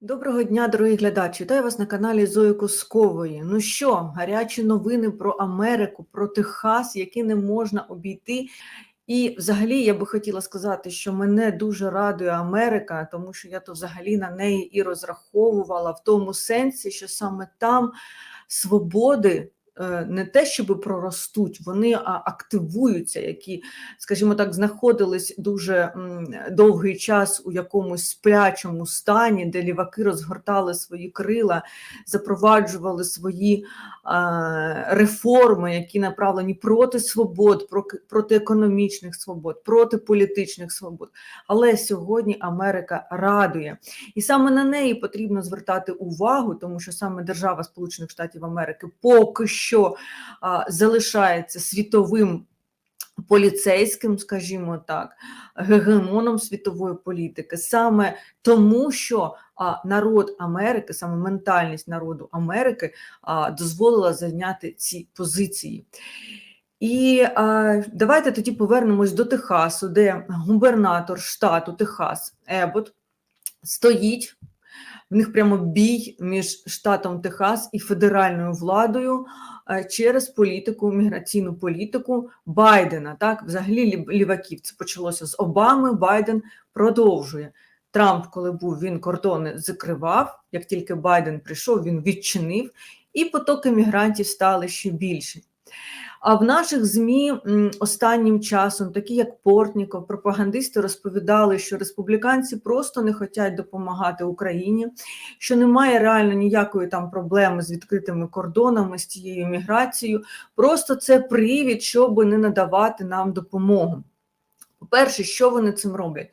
Доброго дня, дорогі глядачі! Вітаю вас на каналі Зої Коскової. Ну що, гарячі новини про Америку, про Техас, які не можна обійти. І взагалі я би хотіла сказати, що мене дуже радує Америка, тому що я то взагалі на неї і розраховувала в тому сенсі, що саме там свободи не те, щоб проростуть, вони активуються, які, скажімо так, знаходились дуже довгий час у якомусь сплячому стані, де ліваки розгортали свої крила, запроваджували свої реформи, які направлені проти свобод, проти економічних свобод, проти політичних свобод. Але сьогодні Америка радує, і саме на неї потрібно звертати увагу, тому що саме держава Сполучених Штатів Америки поки що що а, залишається світовим поліцейським, скажімо так, гегемоном світової політики, саме тому, що народ Америки, саме ментальність народу Америки, дозволила зайняти ці позиції. І а, давайте тоді повернемось до Техасу, де губернатор штату Техас Ебот стоїть. В них прямо бій між штатом Техас і федеральною владою через політику, міграційну політику Байдена. Так, взагалі ліваків це почалося з Обами. Байден продовжує. Трамп, коли був, він кордони закривав. Як тільки Байден прийшов, він відчинив, і потоки мігрантів стали ще більші. А в наших ЗМІ останнім часом, такі як Портніков, пропагандисти розповідали, що республіканці просто не хочуть допомагати Україні, що немає реально ніякої там проблеми з відкритими кордонами, з цією міграцією. Просто це привід, щоб не надавати нам допомогу. По-перше, що вони цим роблять?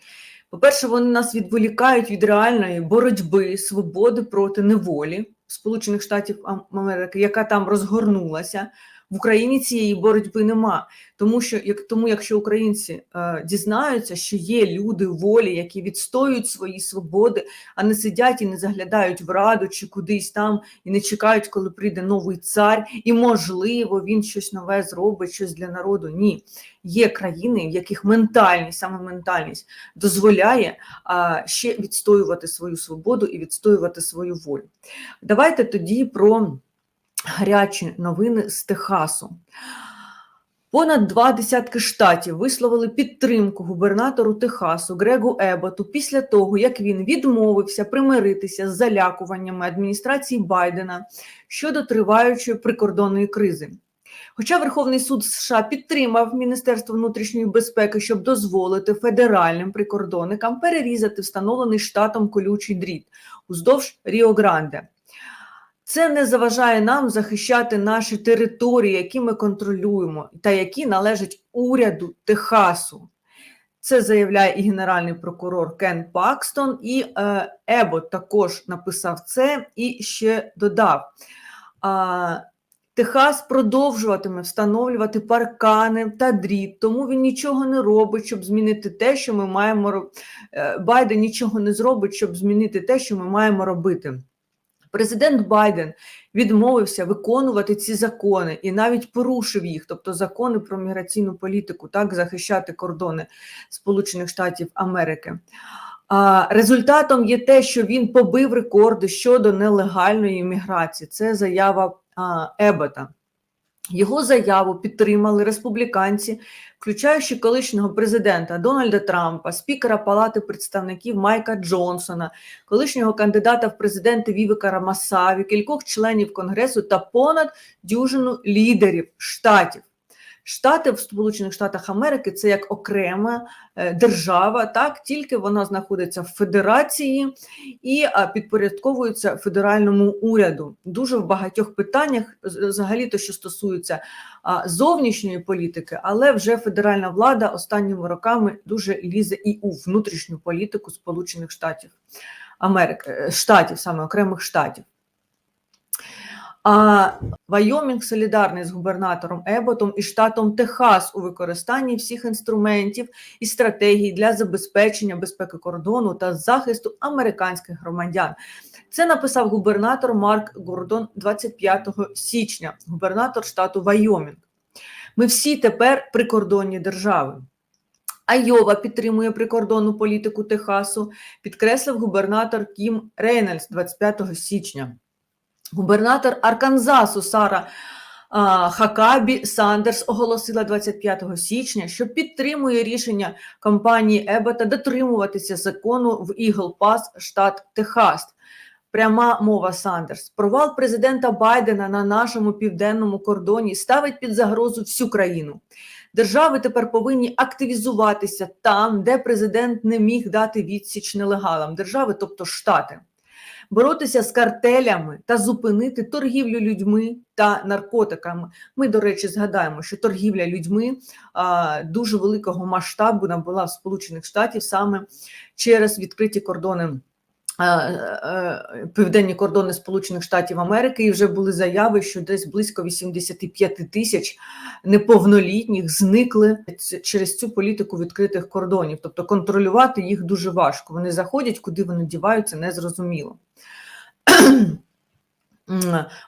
По-перше, вони нас відволікають від реальної боротьби, свободи проти неволі Сполучених Штатів Америки, яка там розгорнулася. В Україні цієї боротьби нема, тому що як тому, якщо українці е, дізнаються, що є люди волі, які відстоюють свої свободи, а не сидять і не заглядають в раду чи кудись там і не чекають, коли прийде новий цар, і можливо він щось нове зробить, щось для народу. Ні, є країни, в яких ментальність, саме ментальність дозволяє е, ще відстоювати свою свободу і відстоювати свою волю. Давайте тоді про гарячі новини з Техасу. Понад два десятки штатів висловили підтримку губернатору Техасу Грегу Еботу після того, як він відмовився примиритися з залякуваннями адміністрації Байдена щодо триваючої прикордонної кризи. Хоча Верховний суд США підтримав Міністерство внутрішньої безпеки, щоб дозволити федеральним прикордонникам перерізати встановлений штатом колючий дріт уздовж Ріо Гранде. Це не заважає нам захищати наші території, які ми контролюємо, та які належать уряду Техасу. Це заявляє і генеральний прокурор Кен Пакстон, і е, Ебот також написав це і ще додав. Техас продовжуватиме встановлювати паркани та дріт, тому він нічого не робить, щоб змінити те, що ми маємо е, Байден нічого не зробить, щоб змінити те, що ми маємо робити. Президент Байден відмовився виконувати ці закони і навіть порушив їх, тобто закони про міграційну політику, так захищати кордони Сполучених Штатів Америки. А результатом є те, що він побив рекорди щодо нелегальної міграції. Це заява а, Ебота. Його заяву підтримали республіканці, включаючи колишнього президента Дональда Трампа, спікера Палати представників Майка Джонсона, колишнього кандидата в президенти Вівика Рамасаві, кількох членів конгресу та понад дюжину лідерів штатів. Штати в Сполучених Штатах Америки це як окрема е, держава, так тільки вона знаходиться в федерації і підпорядковується федеральному уряду. Дуже в багатьох питаннях, взагалі, то що стосується зовнішньої політики, але вже федеральна влада останніми роками дуже лізе і у внутрішню політику Сполучених Штатів Америки, е, штатів, саме окремих штатів. А Вайомінг солідарний з губернатором Еботом і штатом Техас у використанні всіх інструментів і стратегій для забезпечення безпеки кордону та захисту американських громадян. Це написав губернатор Марк Гордон 25 січня, губернатор штату Вайомінг. Ми всі тепер прикордонні держави. Айова підтримує прикордонну політику Техасу, підкреслив губернатор Кім Рейнольдс 25 січня. Губернатор Арканзасу Сара Хакабі Сандерс оголосила 25 січня, що підтримує рішення компанії Ебота дотримуватися закону в Ігл Пас, штат Техас. Пряма мова Сандерс. Провал президента Байдена на нашому південному кордоні ставить під загрозу всю країну. Держави тепер повинні активізуватися там, де президент не міг дати відсіч нелегалам. Держави, тобто штати, боротися з картелями та зупинити торгівлю людьми та наркотиками. Ми, до речі, згадаємо, що торгівля людьми а, дуже великого масштабу набула в Сполучених Штатів саме через відкриті кордони. Е, е, Південні кордони Сполучених Штатів Америки і вже були заяви, що десь близько 85 тисяч неповнолітніх зникли через цю політику відкритих кордонів. Тобто контролювати їх дуже важко. Вони заходять, куди вони діваються, незрозуміло.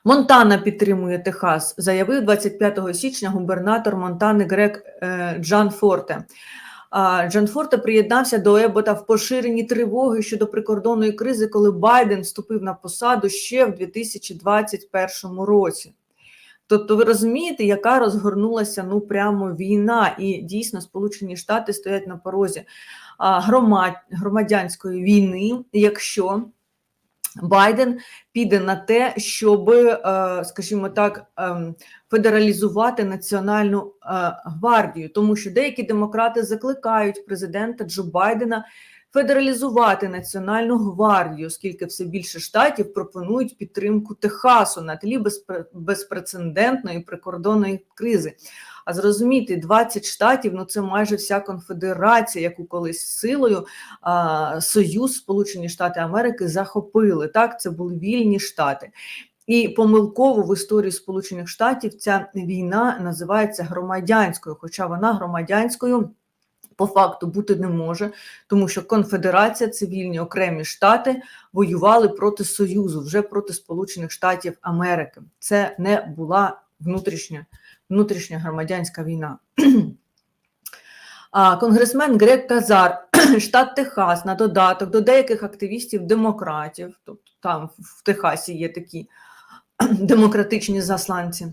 Монтана підтримує Техас, заявив 25 січня губернатор Монтани Грег е, Джан Форте. А, Джан Форте приєднався до Ебота в поширенні тривоги щодо прикордонної кризи, коли Байден вступив на посаду ще в 2021 році. Тобто, ви розумієте, яка розгорнулася ну прямо війна, і дійсно Сполучені Штати стоять на порозі громадянської війни, якщо Байден піде на те, щоб, е, скажімо так, ем, федералізувати національну е, гвардію, тому що деякі демократи закликають президента Джо Байдена федералізувати національну гвардію, оскільки все більше штатів пропонують підтримку Техасу на тлі безпре- безпрецедентної прикордонної кризи. А зрозуміти, 20 штатів ну це майже вся конфедерація, яку колись силою а, Союз Сполучені Штати Америки захопили. Так, це були вільні штати. І помилково в історії Сполучених Штатів ця війна називається громадянською, хоча вона громадянською по факту бути не може, тому що конфедерація, цивільні окремі штати воювали проти Союзу, вже проти Сполучених Штатів Америки. Це не була внутрішня, внутрішня громадянська війна. Конгресмен Грег Казар, штат Техас, на додаток до деяких активістів-демократів, тобто там в Техасі є такі демократичні засланці,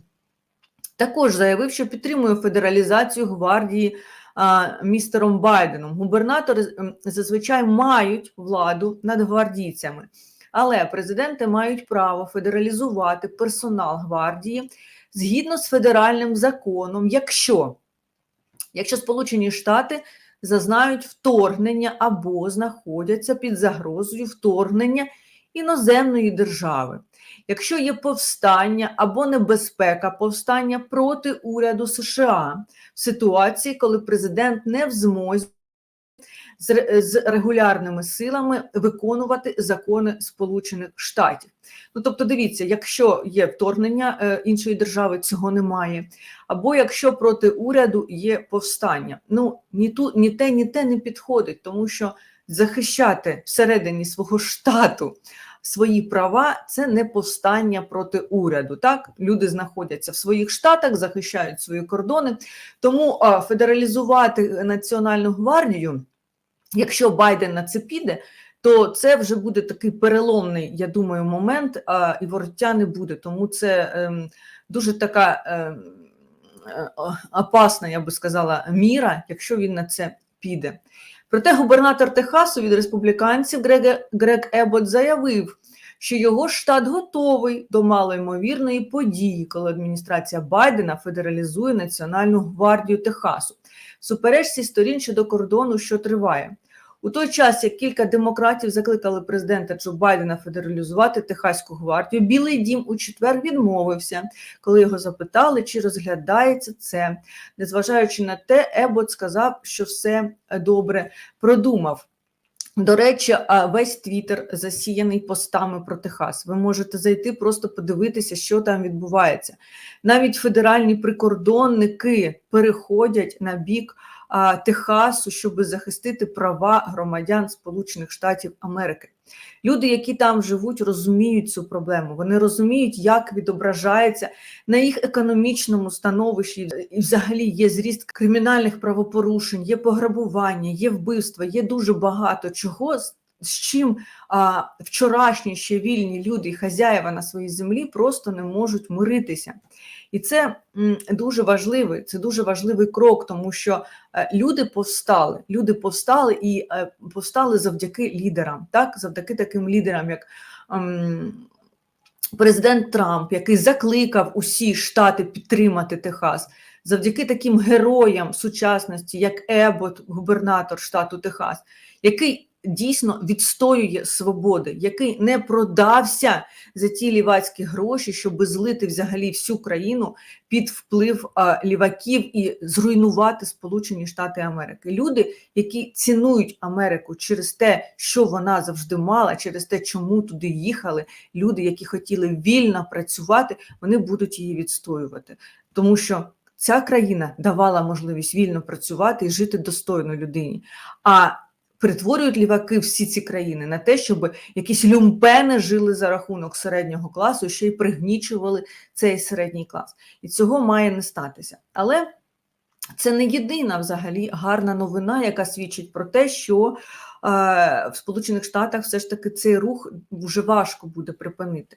також заявив, що підтримує федералізацію гвардії а, містером Байденом. Губернатори зазвичай мають владу над гвардійцями, але президенти мають право федералізувати персонал гвардії згідно з федеральним законом, якщо, якщо Сполучені Штати зазнають вторгнення або знаходяться під загрозою вторгнення іноземної держави. Якщо є повстання або небезпека повстання проти уряду США в ситуації, коли президент не в змозі з, регулярними силами виконувати закони Сполучених Штатів. Ну тобто, дивіться, якщо є вторгнення е, іншої держави, цього немає, або якщо проти уряду є повстання. Ну ні ту, ні те, ні те не підходить, тому що захищати всередині свого штату свої права це не повстання проти уряду. Так, люди знаходяться в своїх штатах, захищають свої кордони. Тому федералізувати національну гвардію, якщо Байден на це піде. То це вже буде такий переломний, я думаю, момент, а, і вороття не буде. Тому це ем, дуже така ем, е, опасна, я би сказала, міра, якщо він на це піде. Проте губернатор Техасу від республіканців Грег, Грег Ебот заявив, що його штат готовий до малоймовірної події, коли адміністрація Байдена федералізує Національну гвардію Техасу. Суперечці сторін щодо кордону, що триває. У той час, як кілька демократів закликали президента Джо Байдена федералізувати Техаську гвардію, Білий дім у четвер відмовився, коли його запитали, чи розглядається це. Незважаючи на те, Ебот сказав, що все добре продумав. До речі, весь твіттер засіяний постами про Техас. Ви можете зайти, просто подивитися, що там відбувається. Навіть федеральні прикордонники переходять на бік Техасу, щоб захистити права громадян Сполучених Штатів Америки. Люди, які там живуть, розуміють цю проблему. Вони розуміють, як відображається на їх економічному становищі. І взагалі є зріст кримінальних правопорушень, є пограбування, є вбивства, є дуже багато чого. З- чим а, вчорашні ще вільні люди і хазяїва на своїй землі просто не можуть миритися. І це дуже важливий, це дуже важливий крок, тому що е, люди повстали. Люди повстали і е, повстали завдяки лідерам, так завдяки таким лідерам, як ем, президент Трамп, який закликав усі штати підтримати Техас, завдяки таким героям сучасності, як Ебот, губернатор штату Техас, який дійсно відстоює свободи, який не продався за ті лівацькі гроші, щоб злити взагалі всю країну під вплив ліваків і зруйнувати Сполучені Штати Америки. Люди, які цінують Америку через те, що вона завжди мала, через те, чому туди їхали. Люди, які хотіли вільно працювати, вони будуть її відстоювати, тому що. Ця країна давала можливість вільно працювати і жити достойно людині. А перетворюють ліваки всі ці країни на те, щоб якісь люмпени жили за рахунок середнього класу, ще й пригнічували цей середній клас. І цього має не статися. Але це не єдина взагалі гарна новина, яка свідчить про те, що е, в Сполучених Штатах все ж таки цей рух вже важко буде припинити.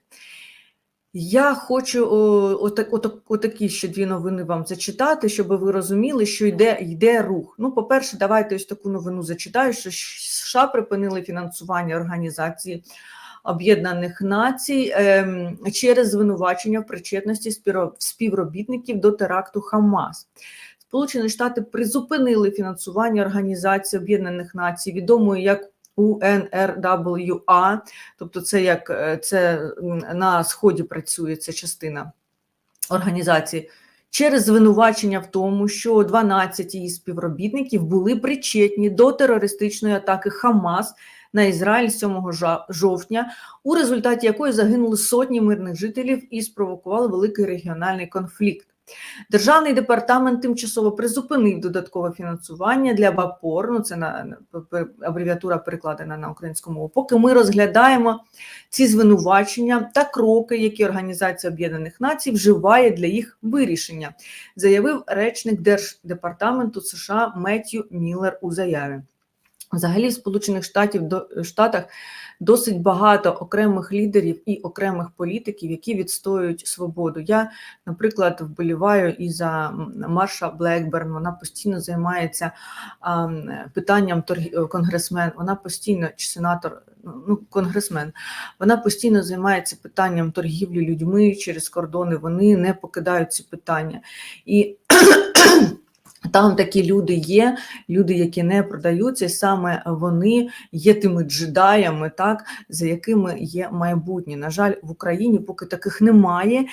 Я хочу отак, отак, отакі ще дві новини вам зачитати, щоб ви розуміли, що йде, йде рух. Ну, по-перше, давайте ось таку новину зачитаю, що США припинили фінансування організації Об'єднаних Націй ем, через звинувачення в причетності співро- співробітників до теракту Хамас. Сполучені Штати призупинили фінансування Організації Об'єднаних Націй, відомої як UNRWA, тобто це як е, це на сході працює ця частина організації, через звинувачення в тому, що 12 її співробітників були причетні до терористичної атаки Хамас на Ізраїль 7 жовтня, у результаті якої загинули сотні мирних жителів і спровокували великий регіональний конфлікт. Державний департамент тимчасово призупинив додаткове фінансування для ВАПОР, ну це на абревіатура перекладена на українську мову. Поки ми розглядаємо ці звинувачення та кроки, які Організація Об'єднаних Націй вживає для їх вирішення, заявив речник Держдепартаменту США Меттью Міллер у заяві. Взагалі, в Сполучених Штатів до Штатах досить багато окремих лідерів і окремих політиків, які відстоюють свободу. Я, наприклад, вболіваю і за Марша Блекберн. Вона постійно займається а, питанням торг... конгресмен. Вона постійно чи сенатор, ну конгресмен. Вона постійно займається питанням торгівлі людьми через кордони. Вони не покидають ці питання і. Там такі люди є, люди, які не продаються, і саме вони є тими джедаями, так за якими є майбутнє. На жаль, в Україні поки таких немає,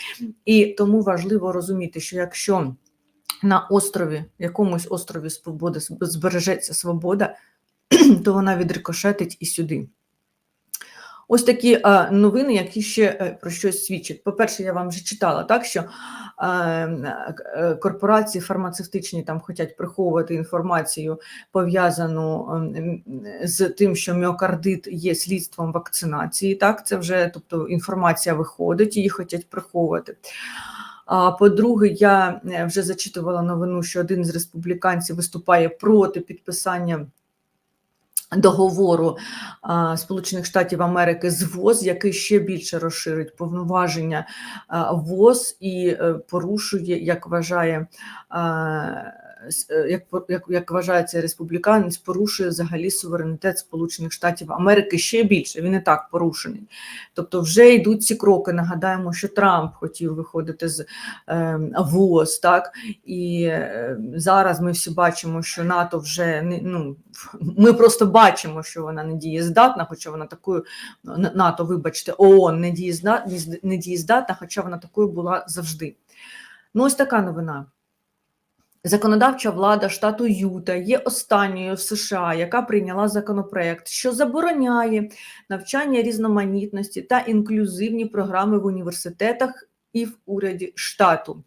і тому важливо розуміти, що якщо на острові, якомусь острові свободи збережеться свобода, то вона відрикошетить і сюди. Ось такі новини, які ще е, про щось свідчать. По-перше, я вам вже читала, так що е, е, корпорації фармацевтичні там хочуть приховувати інформацію, пов'язану ем, з тим, що міокардит є слідством вакцинації. Так, це вже тобто інформація виходить, її хочуть приховувати. А по-друге, я е, вже зачитувала новину, що один з республіканців виступає проти підписання договору Сполучених Штатів Америки з ВОЗ, який ще більше розширить повноваження ВОЗ і е, порушує, як вважає. Е, як, як, як вважає цей республіканець, порушує взагалі суверенітет Сполучених Штатів Америки ще більше. Він і так порушений. Тобто, вже йдуть ці кроки. Нагадаємо, що Трамп хотів виходити з е, ВОЗ, так і е, зараз ми всі бачимо, що НАТО вже не ну ми просто бачимо, що вона не дієздатна, хоча вона такою НАТО, вибачте, ООН не дієздатна, не дієздатна, хоча вона такою була завжди. Ну, ось така новина. Законодавча влада штату Юта є останньою в США, яка прийняла законопроект, що забороняє навчання різноманітності та інклюзивні програми в університетах і в уряді штату.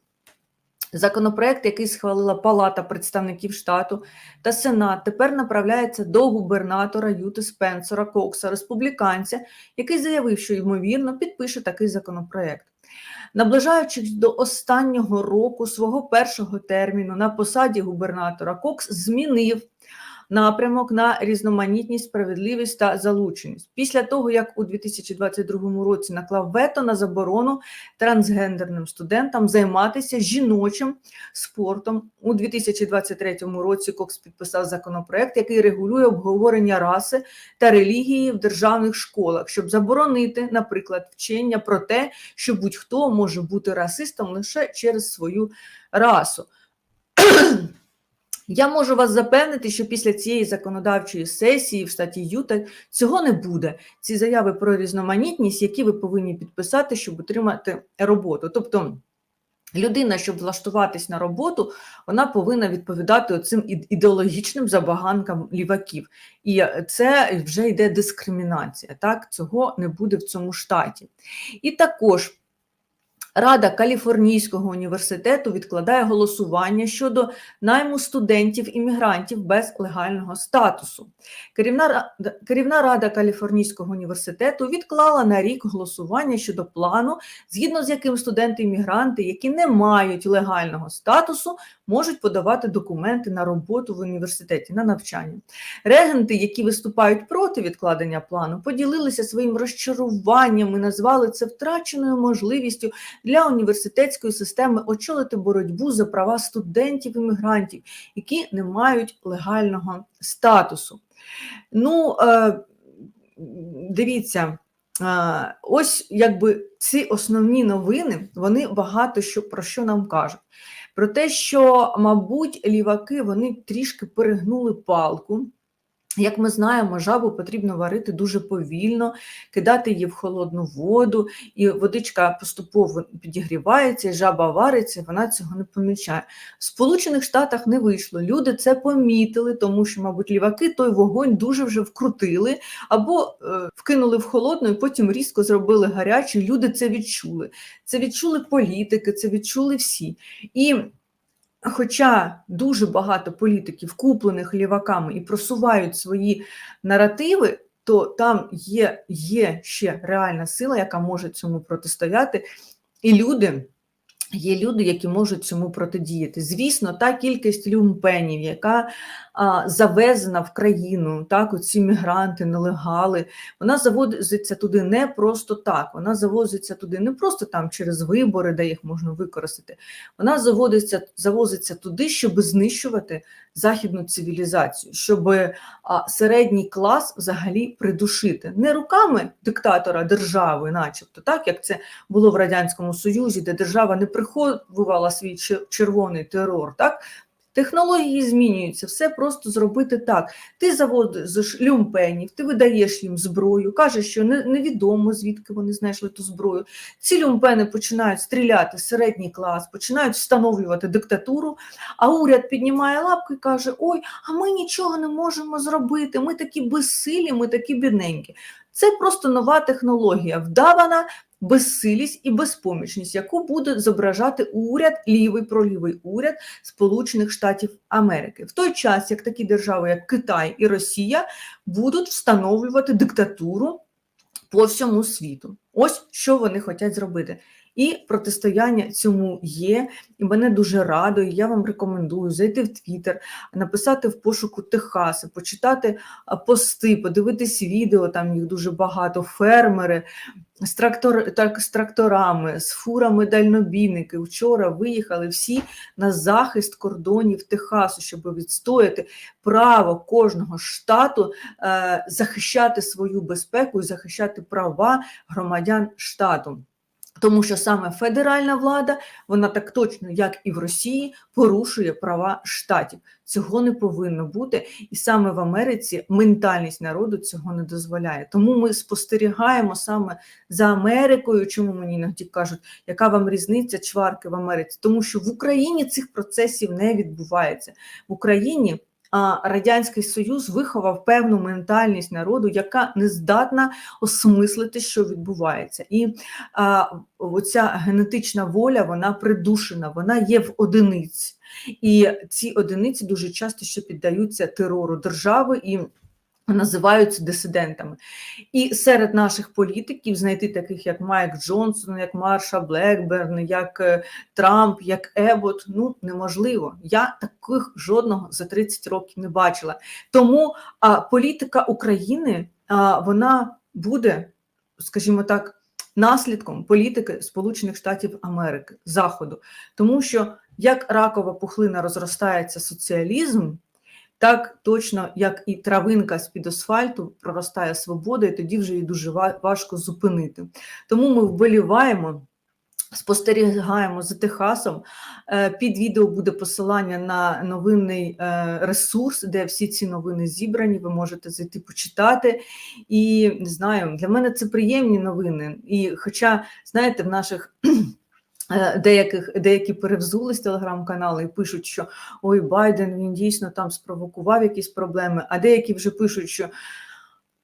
Законопроект, який схвалила Палата представників штату та Сенат, тепер направляється до губернатора Юти Спенсера Кокса, республіканця, який заявив, що ймовірно підпише такий законопроект. Наближаючись до останнього року свого першого терміну на посаді губернатора, Кокс змінив напрямок на різноманітність, справедливість та залученість. Після того, як у 2022 році наклав вето на заборону трансгендерним студентам займатися жіночим спортом, у 2023 році Кокс підписав законопроект, який регулює обговорення раси та релігії в державних школах, щоб заборонити, наприклад, вчення про те, що будь-хто може бути расистом лише через свою расу. Я можу вас запевнити, що після цієї законодавчої сесії в статті Юта цього не буде. Ці заяви про різноманітність, які ви повинні підписати, щоб отримати роботу. Тобто людина, щоб влаштуватись на роботу, вона повинна відповідати оцим ідеологічним забаганкам ліваків. І це вже йде дискримінація. Так, цього не буде в цьому штаті. І також. Рада Каліфорнійського університету відкладає голосування щодо найму студентів-іммігрантів без легального статусу. Керівна керівна рада Каліфорнійського університету відклала на рік голосування щодо плану, згідно з яким студенти-іммігранти, які не мають легального статусу, можуть подавати документи на роботу в університеті на навчання. Регенти, які виступають проти відкладення плану, поділилися своїм розчаруванням і назвали це втраченою можливістю для університетської системи очолити боротьбу за права студентів-іммігрантів, які не мають легального статусу. Ну, е, дивіться. Ось якби ці основні новини, вони багато що про що нам кажуть. Про те, що, мабуть, ліваки вони трішки перегнули палку. Як ми знаємо, жабу потрібно варити дуже повільно, кидати її в холодну воду, і водичка поступово підігрівається, і жаба вариться, вона цього не помічає. В Сполучених Штатах не вийшло. Люди це помітили, тому що, мабуть, ліваки той вогонь дуже вже вкрутили або е, вкинули в холодну, і потім різко зробили гарячий. Люди це відчули. Це відчули політики, це відчули всі. І Хоча дуже багато політиків, куплених ліваками, і просувають свої наративи, то там є є ще реальна сила, яка може цьому протистояти, і люди. Є люди, які можуть цьому протидіяти. Звісно, та кількість люмпенів, яка а, завезена в країну, так, оці мігранти, нелегали, вона завозиться туди не просто так. Вона завозиться туди не просто там через вибори, де їх можна використати. Вона заводиться, завозиться туди, щоб знищувати західну цивілізацію, щоб середній клас взагалі придушити. Не руками диктатора держави, начебто, так як це було в радянському союзі, де держава не приховувала свій червоний терор, так Технології змінюються, все просто зробити так. Ти заводиш люмпенів, ти видаєш їм зброю, кажеш, що невідомо, звідки вони знайшли ту зброю. Ці люмпени починають стріляти середній клас, починають встановлювати диктатуру, а уряд піднімає лапку і каже: Ой, а ми нічого не можемо зробити, ми такі безсилі, ми такі бідненькі. Це просто нова технологія, вдавана безсилість і безпомічність, яку буде зображати уряд, лівий пролівий уряд Сполучених Штатів Америки, в той час, як такі держави, як Китай і Росія, будуть встановлювати диктатуру по всьому світу. Ось що вони хочуть зробити. І протистояння цьому є, і мене дуже радує. Я вам рекомендую зайти в Твіттер, написати в пошуку Техаси, почитати пости, подивитись відео, там їх дуже багато, фермери з трактор, так, з тракторами, з фурами дальнобійники. Вчора виїхали всі на захист кордонів Техасу, щоб відстояти право кожного штату е, захищати свою безпеку і захищати права громадян штату. Тому що саме федеральна влада, вона так точно, як і в Росії, порушує права штатів. Цього не повинно бути, і саме в Америці ментальність народу цього не дозволяє. Тому ми спостерігаємо саме за Америкою. Чому мені іноді кажуть, яка вам різниця чварки в Америці? Тому що в Україні цих процесів не відбувається в Україні Радянський Союз виховав певну ментальність народу, яка не здатна осмислити, що відбувається. І а, оця генетична воля, вона придушена, вона є в одиниці. І ці одиниці дуже часто ще піддаються терору держави і називаються дисидентами. І серед наших політиків знайти таких, як Майк Джонсон, як Марша Блекберн, як е, Трамп, як Ебот, ну неможливо. Я таких жодного за 30 років не бачила. Тому а, політика України а, вона буде, скажімо так, наслідком політики Сполучених Штатів Америки, Заходу, тому що як ракова пухлина розростається соціалізм. Так точно, як і травинка з-під асфальту проростає свобода, і тоді вже її дуже важко зупинити. Тому ми вболіваємо, спостерігаємо за Техасом. Е, Під відео буде посилання на новинний е, ресурс, де всі ці новини зібрані. Ви можете зайти почитати. І не знаю, для мене це приємні новини. І хоча, знаєте, в наших. Е, Деяких деякі перевзулись телеграм-канали і пишуть, що ой, Байден він дійсно там спровокував якісь проблеми. А деякі вже пишуть, що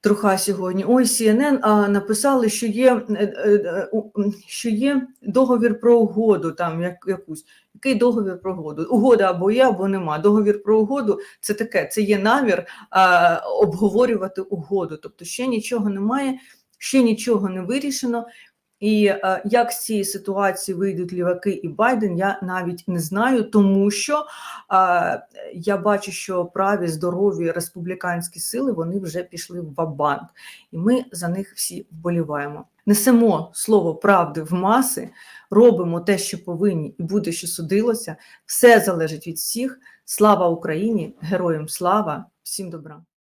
труха сьогодні. Ой, CNN а, написали, що є, е, е, що є договір про угоду. Там як якусь який договір про угоду? Угода або є, або нема. Договір про угоду це таке. Це є намір а, обговорювати угоду. Тобто ще нічого немає, ще нічого не вирішено. І е, як з цієї ситуації вийдуть ліваки і Байден, я навіть не знаю, тому що я бачу, що праві здорові республіканські сили вони вже пішли в вабанк, і ми за них всі вболіваємо. Несемо слово правди в маси, робимо те, що повинні, і буде, що судилося. Все залежить від всіх. Слава Україні, героям слава, всім добра.